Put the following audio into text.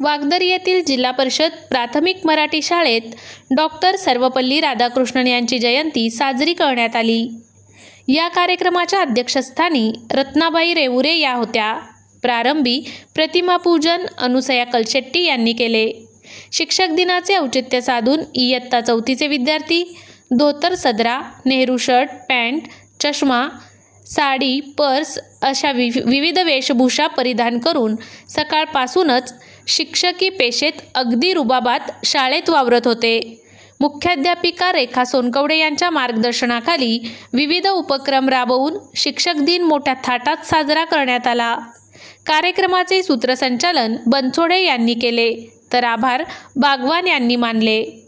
वागदरी येथील जिल्हा परिषद प्राथमिक मराठी शाळेत डॉक्टर सर्वपल्ली राधाकृष्णन यांची जयंती साजरी करण्यात आली. या कार्यक्रमाच्या अध्यक्षस्थानी रत्नाबाई रेवुरे या होत्या. प्रारंभी प्रतिमापूजन अनुसया कलशेट्टी यांनी केले. शिक्षक दिनाचे औचित्य साधून इयत्ता चौथीचे विद्यार्थी धोतर सदरा नेहरू शर्ट पॅन्ट चष्मा साडी पर्स अशा वि विविध वेशभूषा परिधान करून सकाळपासूनच शिक्षकी पेशेत अगदी रुबाबात शाळेत वावरत होते. मुख्याध्यापिका रेखा सोनकवडे यांच्या मार्गदर्शनाखाली विविध उपक्रम राबवून शिक्षक दिन मोठ्या थाटात साजरा करण्यात आला. कार्यक्रमाचे सूत्रसंचालन बनसोडे यांनी केले. तर आभार बागवान यांनी मानले.